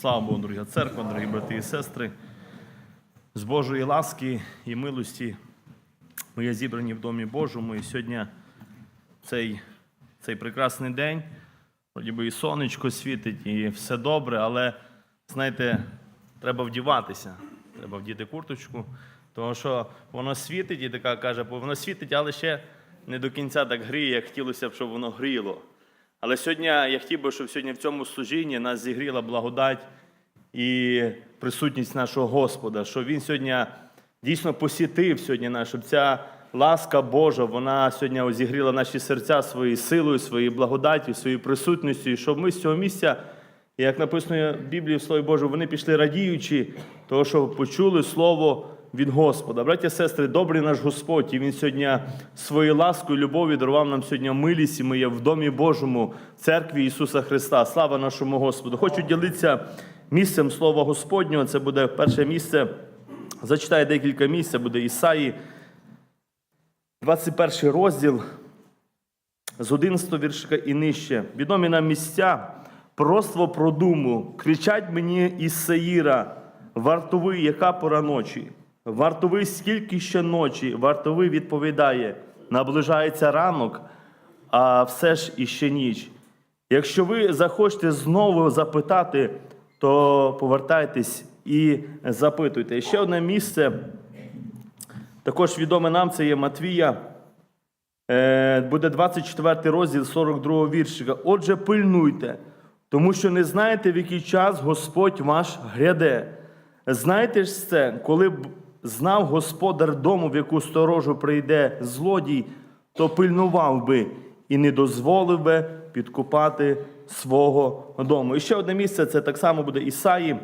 Слава Богу, дорога церква, дорогі брати і сестри. З Божої ласки і милості ми є зібрані в Домі Божому. І сьогодні цей, цей прекрасний день. Вроді би і сонечко світить, і все добре, але знаєте, треба вдіватися. Треба вдіти курточку, тому що воно світить і така каже, бо воно світить, але ще не до кінця так гріє, як хотілося б, щоб воно гріло. Але сьогодні я хотів би, щоб сьогодні в цьому служінні нас зігріла благодать і присутність нашого Господа, що Він сьогодні дійсно посітив сьогодні нас, щоб ця ласка Божа, вона сьогодні озігріла наші серця своєю силою, своєю благодаттю, своєю присутністю, і щоб ми з цього місця, як написано в Біблії, в Слові Божому, вони пішли радіючи, того, що почули Слово від Господа. Браття і сестри, добрий наш Господь, і Він сьогодні своєю ласкою, любов'ю дарував нам сьогодні милість, і ми є в Домі Божому, в церкві Ісуса Христа. Слава нашому Господу! Хочу ділитися місцем Слова Господнього. Це буде перше місце. Зачитаю декілька місць, це буде Ісаї, 21 розділ з 11 віршика і нижче. Відомі нам місця, пророцтво про думу. Кричать мені із Саїра, вартовий, яка пора ночі? Вартовий, скільки ще ночі? Вартовий відповідає, наближається ранок, а все ж іще ніч. Якщо ви захочете знову запитати, то повертайтесь і запитуйте. Ще одне місце, також відоме нам, це є Матвія, Е, буде 24 розділ 42 віршика. Отже, пильнуйте, тому що не знаєте, в який час Господь ваш гряде. Знаєте ж це, коли знав господар дому, в яку сторожу прийде злодій, то пильнував би і не дозволив би підкупати свого дому. І ще одне місце це так само буде Ісаї.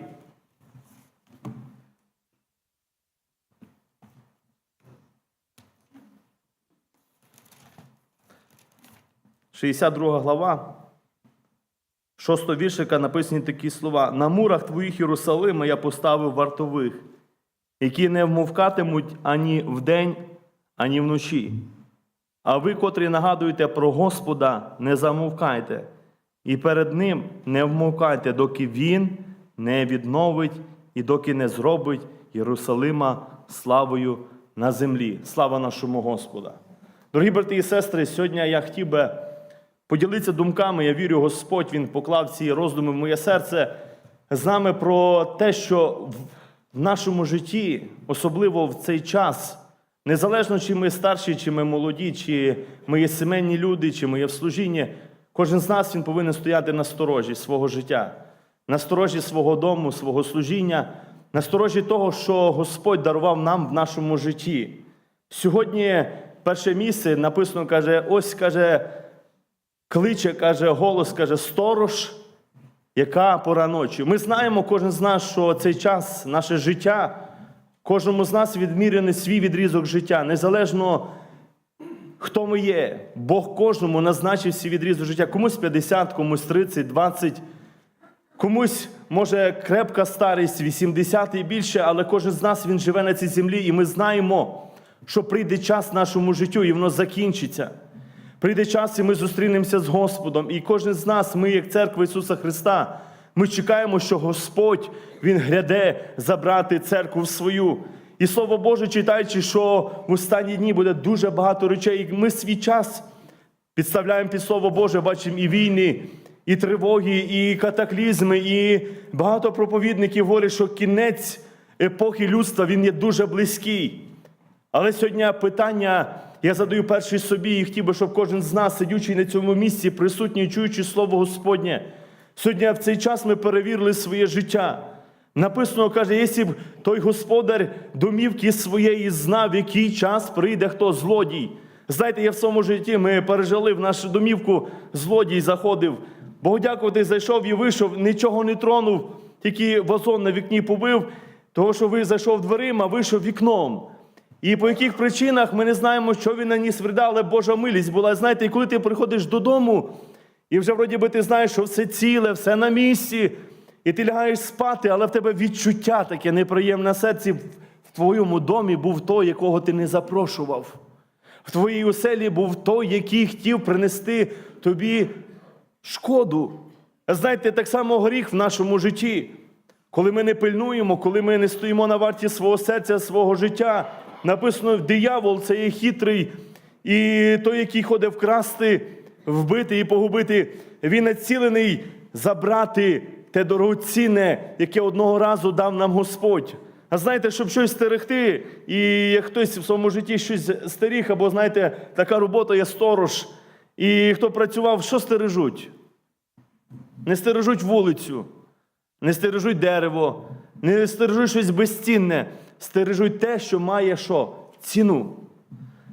– 62 глава, 6 віршика написані такі слова: На мурах твоїх Єрусалима я поставив вартових, які не вмовкатимуть ані вдень, ані вночі. А ви, котрі нагадуєте про Господа, не замовкайте, і перед Ним не вмовкайте, доки Він не відновить і доки не зробить Єрусалима славою на землі. Слава нашому Господа! Дорогі брати і сестри, сьогодні я хотів би поділитися думками. Я вірю, Господь Він поклав ці роздуми в моє серце з нами про те, що в нашому житті, особливо в цей час, незалежно чи ми старші, чи ми молоді, чи ми є сімейні люди, чи ми є в служінні, кожен з нас він повинен стояти на сторожі свого життя, на сторожі свого дому, свого служіння, на сторожі того, що Господь дарував нам в нашому житті. Сьогодні перше місце написано, каже, ось каже, кличе, каже, голос, каже, сторож, яка пора ночі. Ми знаємо, кожен з нас, що цей час, наше життя, кожному з нас відмірений свій відрізок життя, незалежно хто ми є. Бог кожному назначив свій відрізок життя. Комусь 50, комусь 30, 20. Комусь може крепка старість, 80 і більше, але кожен з нас він живе на цій землі, і ми знаємо, що прийде час нашому життю, і воно закінчиться. Прийде час, і ми зустрінемося з Господом. І кожен з нас, ми, як церква Ісуса Христа, ми чекаємо, що Господь Він гряде забрати церкву в свою. І Слово Боже, читаючи, що в останні дні буде дуже багато речей, і ми свій час підставляємо під Слово Боже, бачимо і війни, і тривоги, і катаклізми, і багато проповідників говорять, що кінець епохи людства він є дуже близький. Але сьогодні питання я задаю перший собі і хотів би, щоб кожен з нас, сидючий на цьому місці, присутній, чуючи Слово Господнє, сьогодні в цей час ми перевірили своє життя. Написано, каже, якщо б той господар домівки своєї знав, в який час прийде хто злодій. Знаєте, я в своєму житті ми пережили в нашу домівку, злодій заходив. Богу дякувати, зайшов і вийшов, нічого не тронув, тільки вазон на вікні побив, того, що ви зайшов дверима, вийшов вікном. І по яких причинах ми не знаємо, що він наніс вреда, але Божа милість була. Знаєте, і коли ти приходиш додому, і вже вроді би ти знаєш, що все ціле, все на місці, і ти лягаєш спати, але в тебе відчуття таке неприємне серці. В твоєму домі був той, якого ти не запрошував. В твоїй оселі був той, який хотів принести тобі шкоду. Знаєте, так само гріх в нашому житті. коли ми не пильнуємо, коли ми не стоїмо на варті свого серця, свого життя. Написано, диявол це є хитрий, і той, який ходить вкрасти, вбити і погубити, він націлений забрати те дорогоцінне, яке одного разу дав нам Господь. А знаєте, щоб щось стерегти, і як хтось в своєму житті щось стеріг, або знаєте, така робота є сторож, і хто працював, що стережуть? Не стережуть вулицю, не стережуть дерево, не стережуть щось безцінне, стережуть те, що має що? Ціну.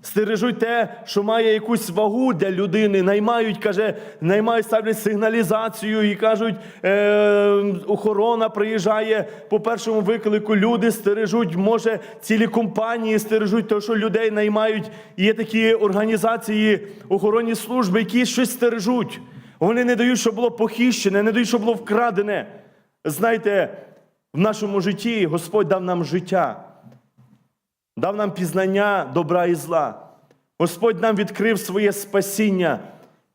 Стережуть те, що має якусь вагу для людини, наймають, каже, наймають, ставлять сигналізацію і кажуть, е, охорона приїжджає по першому виклику. Люди стережуть, може, цілі компанії стережуть, те, що людей наймають. Є такі організації, охоронні служби, які щось стережуть. Вони не дають, щоб було похищене, не дають, щоб було вкрадене. Знаєте, в нашому житті Господь дав нам життя дав нам пізнання добра і зла. Господь нам відкрив своє спасіння,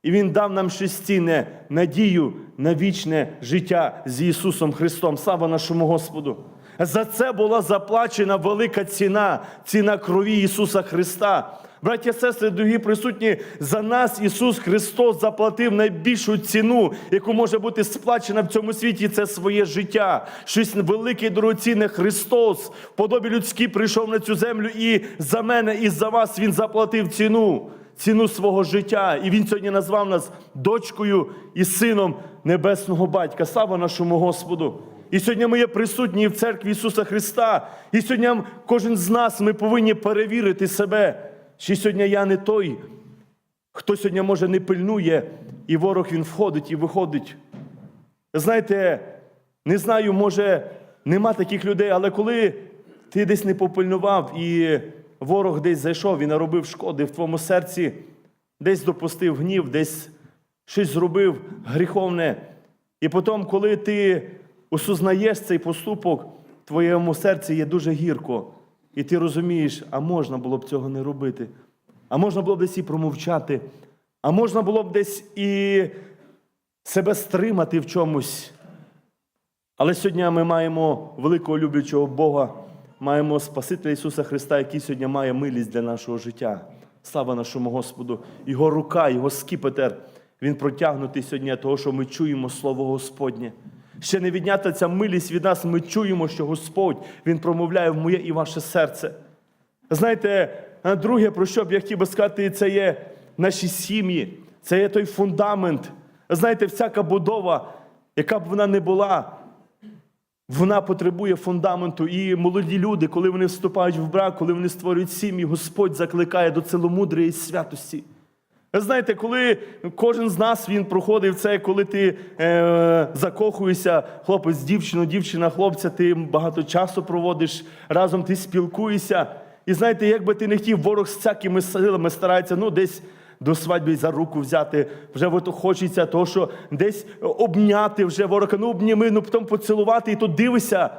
і Він дав нам шестіне надію на вічне життя з Ісусом Христом. Слава нашому Господу! За це була заплачена велика ціна, ціна крові Ісуса Христа. Браття, сестри, дорогі присутні, за нас Ісус Христос заплатив найбільшу ціну, яку може бути сплачена в цьому світі, це своє життя. Щось велике і дорогоцінне Христос в подобі людській прийшов на цю землю і за мене, і за вас Він заплатив ціну, ціну свого життя. І Він сьогодні назвав нас дочкою і сином Небесного Батька. Слава нашому Господу! І сьогодні ми є присутні в церкві Ісуса Христа. І сьогодні кожен з нас ми повинні перевірити себе. Чи сьогодні я не той, хто сьогодні може не пильнує, і ворог він входить і виходить. Знаєте, не знаю, може, нема таких людей, але коли ти десь не попильнував, і ворог десь зайшов і наробив шкоди в твоєму серці, десь допустив гнів, десь щось зробив гріховне. І потім, коли ти осознаєш цей поступок, в твоєму серці є дуже гірко. І ти розумієш, а можна було б цього не робити, а можна було б десь і промовчати, а можна було б десь і себе стримати в чомусь. Але сьогодні ми маємо великого люблячого Бога, маємо Спасителя Ісуса Христа, який сьогодні має милість для нашого життя. Слава нашому Господу! Його рука, Його скіпетр, Він протягнутий сьогодні, того, що ми чуємо Слово Господнє. Ще не віднята ця милість від нас, ми чуємо, що Господь Він промовляє в моє і ваше серце. Знаєте, друге, про що б я хотів би сказати, це є наші сім'ї, це є той фундамент. Знаєте, всяка будова, яка б вона не була, вона потребує фундаменту. І молоді люди, коли вони вступають в брак, коли вони створюють сім'ї, Господь закликає до ціломудрої святості. Ви знаєте, коли кожен з нас він проходив це, коли ти е, закохуєшся, хлопець, з дівчиною, дівчина, хлопця, ти багато часу проводиш, разом ти спілкуєшся. І знаєте, як би ти не хотів, ворог з всякими силами старається ну, десь до свадьби за руку взяти, вже хочеться того, що десь обняти вже ворога, ну обніми, ну потім поцілувати, і тут дивишся.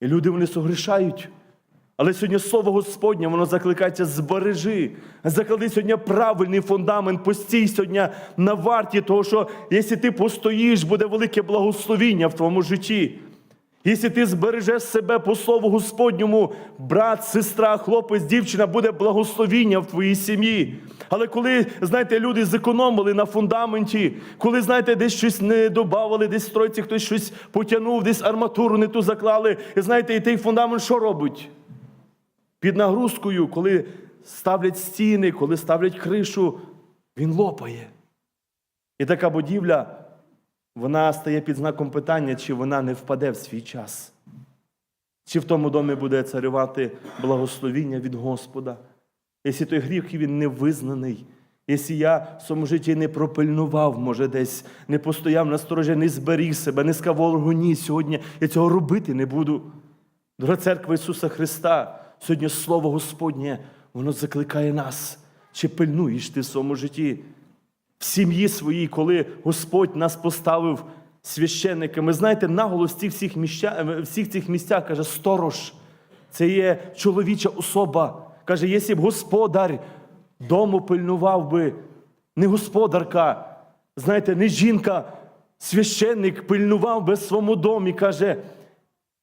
І люди вони согрішають. Але сьогодні слово Господнє, воно закликається збережи. Заклади сьогодні правильний фундамент, постій сьогодні на варті того, що якщо ти постоїш, буде велике благословіння в твоєму житті. Якщо ти збережеш себе по слову Господньому, брат, сестра, хлопець, дівчина, буде благословіння в твоїй сім'ї. Але коли, знаєте, люди зекономили на фундаменті, коли, знаєте, десь щось не додавали, десь стройці хтось щось потягнув, десь арматуру не ту заклали, і знаєте, і той фундамент що робить? Під нагрузкою, коли ставлять стіни, коли ставлять кришу, він лопає. І така будівля, вона стає під знаком питання, чи вона не впаде в свій час. Чи в тому домі буде царювати благословіння від Господа. Якщо той гріх він не визнаний, якщо я в своєму житті не пропильнував, може, десь не постояв на сторожі, не зберіг себе, не сказав ворогу, ні, сьогодні я цього робити не буду. Дорога церква Ісуса Христа, сьогодні Слово Господнє, воно закликає нас. Чи пильнуєш ти в своєму житті? В сім'ї своїй, коли Господь нас поставив священниками. Знаєте, наголос в цих всіх, місця, всіх цих місцях каже, сторож. Це є чоловіча особа. Каже, якщо б господар дому пильнував би, не господарка, знаєте, не жінка, священник пильнував би в своєму домі, каже,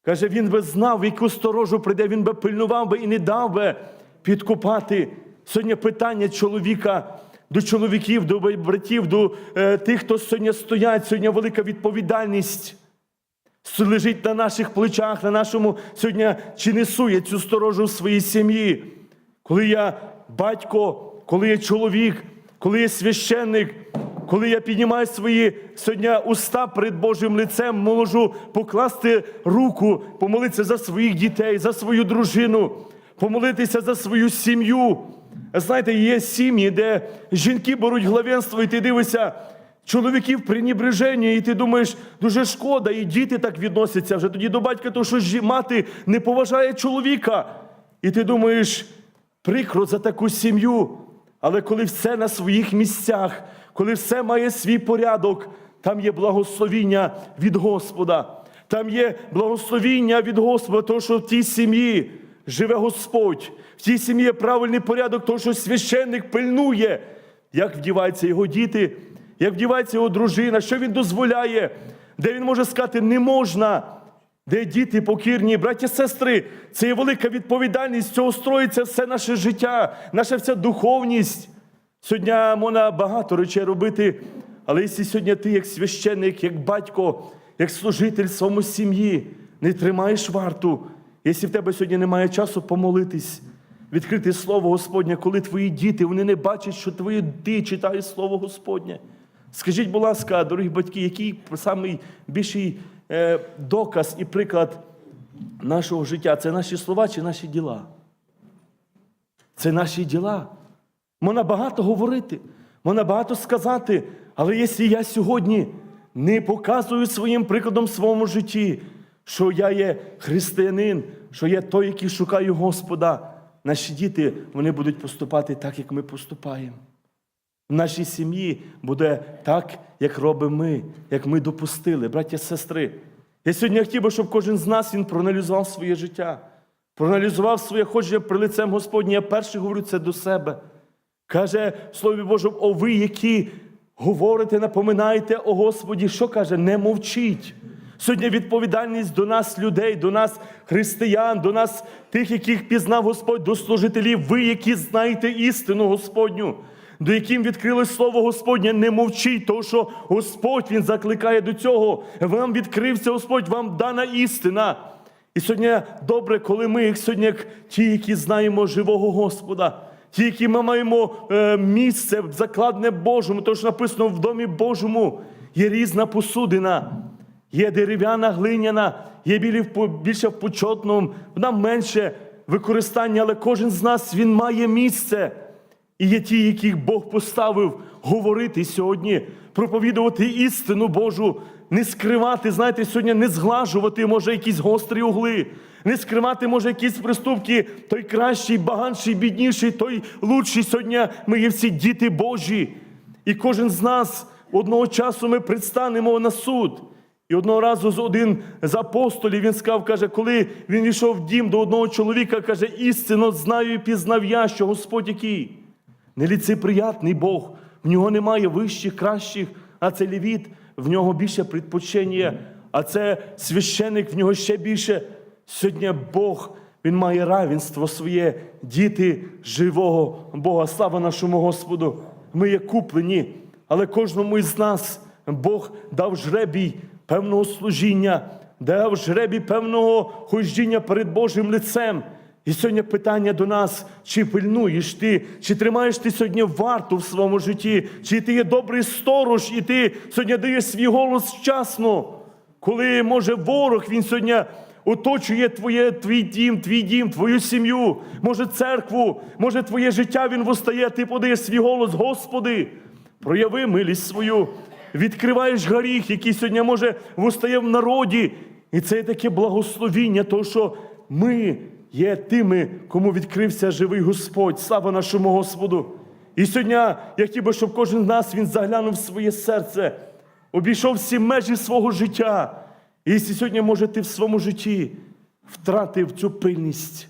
Каже, він би знав, в яку сторожу прийде, він би пильнував би і не дав би підкупати. Сьогодні питання чоловіка до чоловіків, до братів, до е, тих, хто сьогодні стоять, сьогодні велика відповідальність лежить на наших плечах, на нашому сьогодні чи несу я цю сторожу в своїй сім'ї. Коли я батько, коли я чоловік, коли я священник, коли я піднімаю свої сьогодні уста перед Божим лицем, можу покласти руку, помолитися за своїх дітей, за свою дружину, помолитися за свою сім'ю. Знаєте, є сім'ї, де жінки беруть главенство, і ти дивишся, чоловіків пренебреження, і ти думаєш, дуже шкода, і діти так відносяться вже тоді до батька, тому що мати не поважає чоловіка. І ти думаєш, прикро за таку сім'ю. Але коли все на своїх місцях, коли все має свій порядок, там є благословіння від Господа. Там є благословіння від Господа, тому що в тій сім'ї живе Господь. В тій сім'ї є правильний порядок, тому що священник пильнує, як вдіваються його діти, як вдівається його дружина, що він дозволяє, де він може сказати, не можна. Де діти покірні, браті, сестри, це є велика відповідальність. з Цього строїться все наше життя, наша вся духовність. Сьогодні можна багато речей робити, але якщо сьогодні ти, як священник, як батько, як служитель своєму сім'ї, не тримаєш варту, якщо в тебе сьогодні немає часу помолитись, відкрити Слово Господнє, коли твої діти вони не бачать, що твої ти читаєш Слово Господнє. Скажіть, будь ласка, дорогі батьки, який найбільший е, доказ і приклад нашого життя це наші слова чи наші діла? Це наші діла. Можна багато говорити, можна багато сказати, але якщо я сьогодні не показую своїм прикладом в своєму житті, що я є християнин, що я той, який шукає Господа, наші діти вони будуть поступати так, як ми поступаємо. В нашій сім'ї буде так, як робимо ми, як ми допустили, браття сестри. Я сьогодні хотів би, щоб кожен з нас він проаналізував своє життя, проаналізував своє ходження при лицем Господнє. Я перший говорю це до себе. Каже Слові Божому, о ви, які говорите, напоминаєте о Господі, що каже? Не мовчіть. Сьогодні відповідальність до нас, людей, до нас, християн, до нас, тих, яких пізнав Господь, до служителів, ви, які знаєте істину Господню, до яким відкрили Слово Господнє, не мовчіть, тому що Господь Він закликає до цього. Вам відкрився Господь, вам дана істина. І сьогодні добре, коли ми, як сьогодні, як ті, які знаємо живого Господа, ті, які ми маємо е, місце закладне Божому, тому що написано в домі Божому є різна посудина. Є дерев'яна, глиняна, є більше в почетному, вона менше використання, але кожен з нас він має місце. І є ті, яких Бог поставив говорити сьогодні, проповідувати істину Божу, не скривати, знаєте, сьогодні не зглажувати, може, якісь гострі угли, не скривати, може, якісь приступки, той кращий, багатший, бідніший, той лучший. Сьогодні ми є всі діти Божі. І кожен з нас одного часу ми предстанемо на суд. І одного разу з один з апостолів він сказав, каже, коли він йшов в дім до одного чоловіка, каже, істинно знаю і пізнав я, що Господь який. Неліцеприятний Бог, в нього немає вищих, кращих, а це левіт, в нього більше предпочення, а це священик, в нього ще більше. Сьогодні Бог, Він має равенство своє, діти живого Бога. Слава нашому Господу! Ми є куплені, але кожному із нас Бог дав жребій певного служіння, дав жребій певного ходіння перед Божим лицем. І сьогодні питання до нас, чи пильнуєш ти, чи тримаєш ти сьогодні варту в своєму житті, чи ти є добрий сторож, і ти сьогодні даєш свій голос вчасно, коли може ворог він сьогодні оточує твоє, твій дім, твій дім, твою сім'ю, може церкву, може твоє життя він востає, ти подаєш свій голос, Господи, прояви милість свою, відкриваєш горіх, який сьогодні може востає в народі. І це є таке благословіння, тому що ми є тими, кому відкрився живий Господь. Слава нашому Господу. І сьогодні я хотів би, щоб кожен з нас він заглянув в своє серце, обійшов всі межі свого життя. І сьогодні, може, ти в своєму житті втратив цю пильність,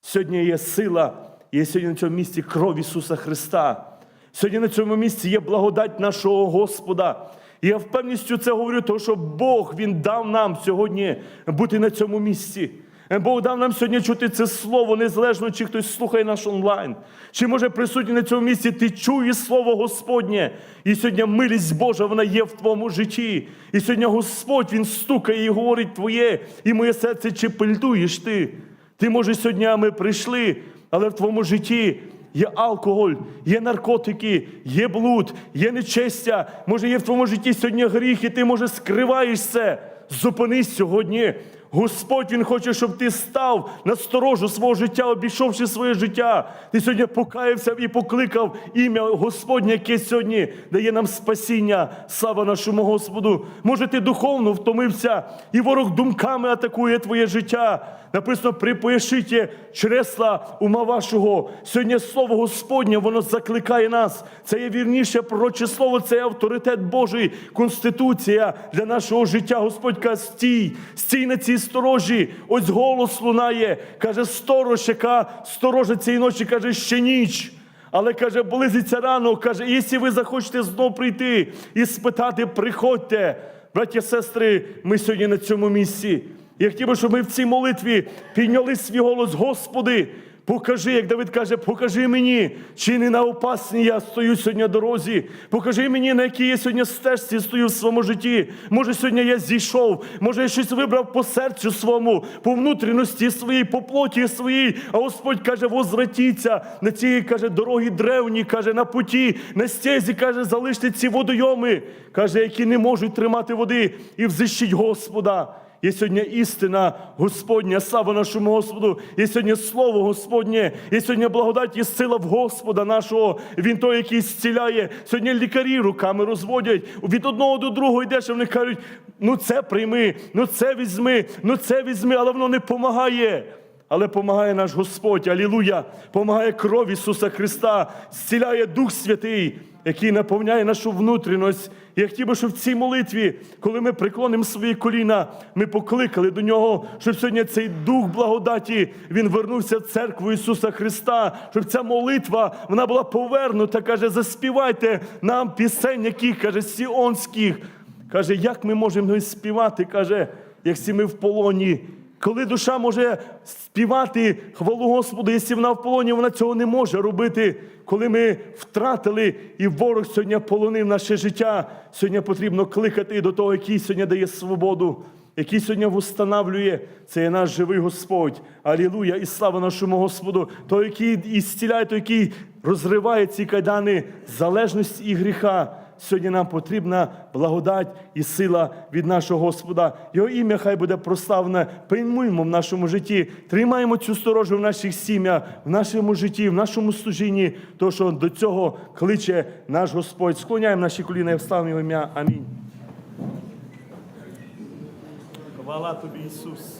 сьогодні є сила, є сьогодні на цьому місці кров Ісуса Христа. Сьогодні на цьому місці є благодать нашого Господа. І я впевністю це говорю, тому що Бог Він дав нам сьогодні бути на цьому місці. Бог дав нам сьогодні чути це слово, незалежно чи хтось слухає наш онлайн, чи може присутній на цьому місці, ти чуєш слово Господнє. І сьогодні милість Божа вона є в твоєму житті. І сьогодні Господь Він стукає і говорить твоє і моє серце, чи пильнуєш ти. Ти може сьогодні ми прийшли, але в твоєму житті є алкоголь, є наркотики, є блуд, є нечестя. Може, є в твоєму житті сьогодні гріх, і ти може скриваєш це. Зупинись сьогодні. Господь Він хоче, щоб ти став на сторожу свого життя, обійшовши своє життя. Ти сьогодні покаявся і покликав ім'я Господнє, яке сьогодні дає нам спасіння. Слава нашому Господу. Може, ти духовно втомився, і ворог думками атакує твоє життя. Написано, припояшите чресла ума вашого. Сьогодні слово Господнє, воно закликає нас. Це є вірніше пророче слово, це є авторитет Божий, конституція для нашого життя. Господь каже, стій, стій на цій сторожі. Ось голос лунає. Каже, сторож, яка сторожа цієї ночі, каже, ще ніч. Але каже, близиться рано, каже, якщо ви захочете знов прийти і спитати, приходьте. Браті сестри, ми сьогодні на цьому місці. Я хотів би, щоб ми в цій молитві підняли свій голос, Господи, покажи, як Давид каже, покажи мені, чи не на опасній я стою сьогодні дорозі. Покажи мені, на якій я сьогодні стежці стою в своєму житті. Може, сьогодні я зійшов, може, я щось вибрав по серцю своєму, по внутрішності своїй, по плоті своїй. А Господь каже, возвратіться на ці, каже, дороги древні, каже, на путі, на стезі, каже, залиште ці водойоми, каже, які не можуть тримати води, і взищіть Господа. Є сьогодні істина Господня, слава нашому Господу. Є сьогодні Слово Господнє, є сьогодні благодать і сила в Господа нашого. Він той, який зціляє. Сьогодні лікарі руками розводять. Від одного до другого йдеш, що вони кажуть, ну це прийми, ну це візьми, ну це візьми, але воно не допомагає. Але помагає наш Господь, Алілуя, помагає кров Ісуса Христа, зціляє Дух Святий, який наповняє нашу внутрішність. Я хотів би, щоб в цій молитві, коли ми приклонимо свої коліна, ми покликали до нього, щоб сьогодні цей дух благодаті він вернувся в церкву Ісуса Христа, щоб ця молитва вона була повернута. Каже, заспівайте нам пісень, яких каже, сіонських. Каже, як ми можемо співати? каже, якщо ми в полоні. Коли душа може співати хвалу Господу, якщо вона в полоні, вона цього не може робити. Коли ми втратили і ворог сьогодні полонив наше життя, сьогодні потрібно кликати до того, який сьогодні дає свободу, який сьогодні встановлює. Це є наш живий Господь. Алілуя! І слава нашому Господу, той, який ісціляє, той, який розриває ці кайдани залежності і гріха. Сьогодні нам потрібна благодать і сила від нашого Господа. Його ім'я хай буде прославлене. Приймуємо в нашому житті, тримаємо цю сторожу в наших сім'ях, в нашому житті, в нашому служінні, тому що до цього кличе наш Господь. Склоняємо наші коліна і вставимо його ім'я. Амінь. Хвала тобі, Ісус.